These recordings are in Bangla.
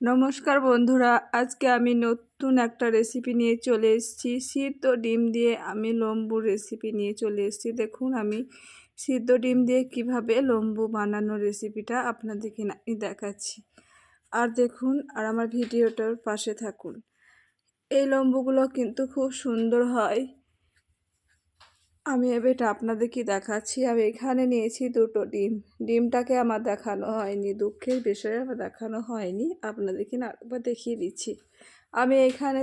নমস্কার বন্ধুরা, আজকে আমি নতুন একটা রেসিপি নিয়ে চলে এসেছি। সিদ্ধ ডিম দিয়ে আমি লম্বুর রেসিপি নিয়ে চলে এসেছি। দেখুন, আমি সিদ্ধ ডিম দিয়ে কীভাবে লম্বু বানানোর রেসিপিটা আপনাদেরকে দেখাচ্ছি। আর দেখুন, আর আমার ভিডিওটার পাশে থাকুন। এই লম্বুগুলো কিন্তু খুব সুন্দর হয়। আমি এবার আপনাদের কি দেখাচ্ছি। আমি এখানে নিয়েছি দুটো ডিম। ডিমটাকে আমার দেখানো হয়নি, দুঃখের বিষয়ে আমার দেখানো হয়নি। আপনাদেরকে না একবার দেখিয়ে দিচ্ছি। আমি এখানে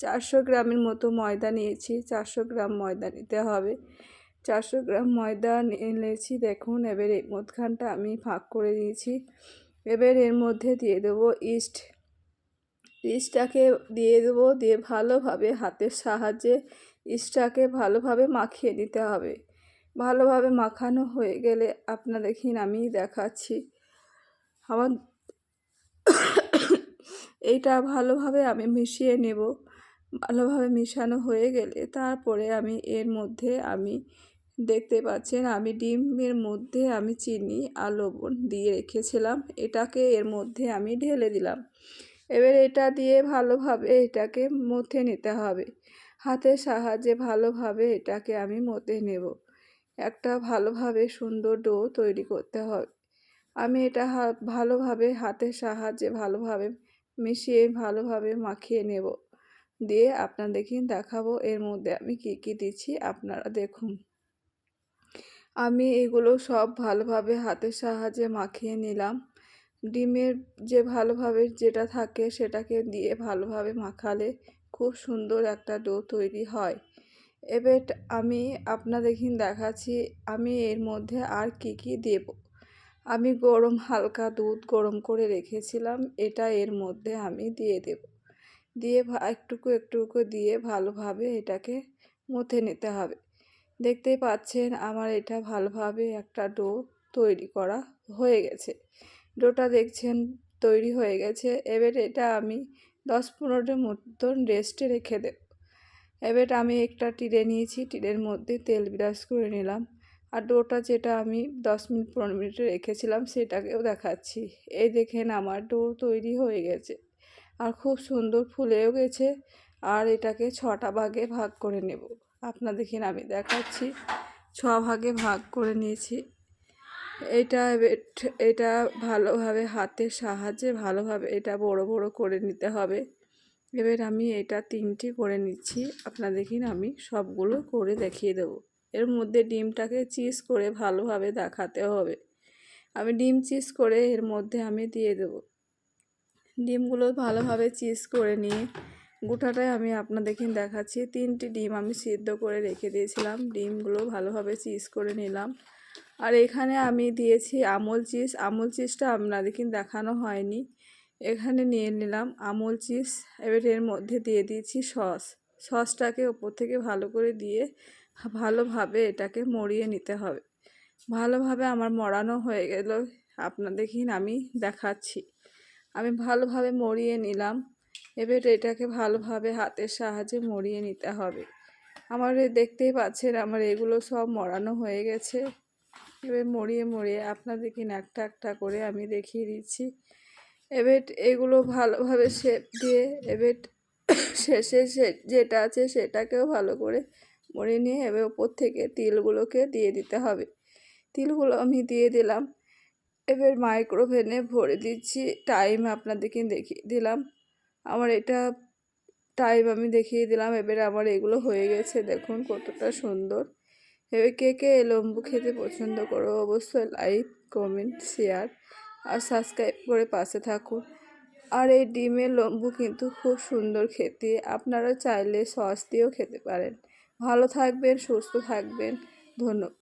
চারশো গ্রামের মতো ময়দা নিয়েছি। চারশো গ্রাম ময়দা নিতে হবে। চারশো গ্রাম ময়দা নিয়েছি। দেখুন, এবার এই মধ্যখানটা আমি ফাঁক করে দিয়েছি। এবার এর মধ্যে দিয়ে দেবো ইস্ট। ইস্টটাকে দিয়ে দেবো, দিয়ে ভালোভাবে হাতের সাহায্যে ইস্টটাকে ভালোভাবে মাখিয়ে নিতে হবে। ভালোভাবে মাখানো হয়ে গেলে আপনাদেরকে আমি দেখাচ্ছি। আমার এইটা ভালোভাবে আমি মিশিয়ে নেব। ভালোভাবে মিশানো হয়ে গেলে তারপরে আমি এর মধ্যে আমি দেখতে পাচ্ছেন আমি ডিমের মধ্যে আমি চিনি আর লবণ দিয়ে রেখেছিলাম। এটাকে এর মধ্যে আমি ঢেলে দিলাম। এবার এটা দিয়ে ভালোভাবে এটাকে মথে নিতে হবে। হাতের সাহায্যে ভালোভাবে এটাকে আমি মতে নেব। একটা ভালোভাবে সুন্দর ডো তৈরি করতে হবে। আমি এটা ভালোভাবে হাতের সাহায্যে ভালোভাবে মিশিয়ে ভালোভাবে মাখিয়ে নেব। দিয়ে আপনাদেরকে দেখাবো এর মধ্যে আমি কি কি দিচ্ছি আপনারা দেখুন। আমি এগুলো সব ভালোভাবে হাতের সাহায্যে মাখিয়ে নিলাম। ডিমের যে ভালোভাবে যেটা থাকে সেটাকে দিয়ে ভালোভাবে মাখালে খুব সুন্দর একটা ডো তৈরি হয়। এবার আমি আপনাদেরকে দেখাচ্ছি, আমি এর মধ্যে আর কি কি দেব। আমি গরম হালকা দুধ গরম করে রেখেছিলাম, এটা এর মধ্যে আমি দিয়ে দেব। দিয়ে একটুকু একটুকু দিয়ে ভালোভাবে এটাকে মথে নিতে হবে। দেখতেই পাচ্ছেন আমার এটা ভালোভাবে একটা ডো তৈরি করা হয়ে গেছে। ডোটা দেখছেন তৈরি হয়ে গেছে। এবার এটা আমি দশ পনেরোটার মতন রেস্টে রেখে দেব এবার আমি একটা টিরে নিয়েছি, টিরের মধ্যে তেল ব্রাশ করে নিলাম। আর ডোটা যেটা আমি দশ মিনিট, পনেরো মিনিটে রেখেছিলাম সেটাকেও দেখাচ্ছি। এই দেখেন আমার ডো তৈরি হয়ে গেছে। আর খুব সুন্দর ফুলেও গেছে। আর এটাকে ছটা ভাগে ভাগ করে নেব। আপনাদেরকে আমি দেখাচ্ছি। ছ ভাগে ভাগ করে নিয়েছি। এটা এটা ভালোভাবে হাতের সাহায্যে ভালোভাবে এটা বড় বড় করে নিতে হবে। এবার আমি এটা তিনটি করে নিচ্ছি। আপনাদেরকে আমি সবগুলো করে দেখিয়ে দেবো। এর মধ্যে ডিমটাকে চিজ করে ভালোভাবে দেখাতে হবে। আমি ডিম চিজ করে এর মধ্যে আমি দিয়ে দেব। ডিমগুলো ভালোভাবে চিজ করে নিয়ে গোটাটাই আমি আপনাদেরকে দেখাচ্ছি। তিনটি ডিম আমি সিদ্ধ করে রেখে দিয়েছিলাম। ডিমগুলো ভালোভাবে চিজ করে নিলাম। আর এখানে আমি দিয়েছি আমল চিজ। আমল চিজটা আপনাদেরকে দেখানো হয়নি। এখানে নিয়ে নিলাম আমল চিজ। এবার এর মধ্যে দিয়ে দিয়েছি সস। সসটাকে ওপর থেকে ভালো করে দিয়ে ভালোভাবে এটাকে মরিয়ে নিতে হবে। ভালোভাবে আমার মরানো হয়ে গেল। আপনাদেরকে আমি দেখাচ্ছি। আমি ভালোভাবে মরিয়ে নিলাম। এবার এটাকে ভালোভাবে হাতের সাহায্যে মরিয়ে নিতে হবে। আমার দেখতেই পাচ্ছেন, আমার এগুলো সব মরানো হয়ে গেছে। এবার মরিয়ে মরিয়ে আপনাদেরকে একটা একটা করে আমি দেখিয়ে দিচ্ছি। এবার এগুলো ভালোভাবে শেপ দিয়ে এবার শেষে যেটা আছে সেটাকেও ভালো করে মরে নিয়ে এবার ওপর থেকে তিলগুলোকে দিয়ে দিতে হবে। তিলগুলো আমি দিয়ে দিলাম। এবার মাইক্রোভেনে ভরে দিচ্ছি। টাইম আপনাদেরকে দেখিয়ে দিলাম। আমার এটা টাইম আমি দেখিয়ে দিলাম। এবার আমার এগুলো হয়ে গেছে। দেখুন কতটা সুন্দর। এবার কে কে লম্বু খেতে পছন্দ করো? অবশ্যই লাইক, কমেন্ট, শেয়ার আর সাবস্ক্রাইব করে পাশে থাকুন। আর এই ডিমের লম্বু কিন্তু খুব সুন্দর খেতে। আপনারা চাইলে সস দিয়েও খেতে পারেন। ভালো থাকবেন, সুস্থ থাকবেন। ধন্যবাদ।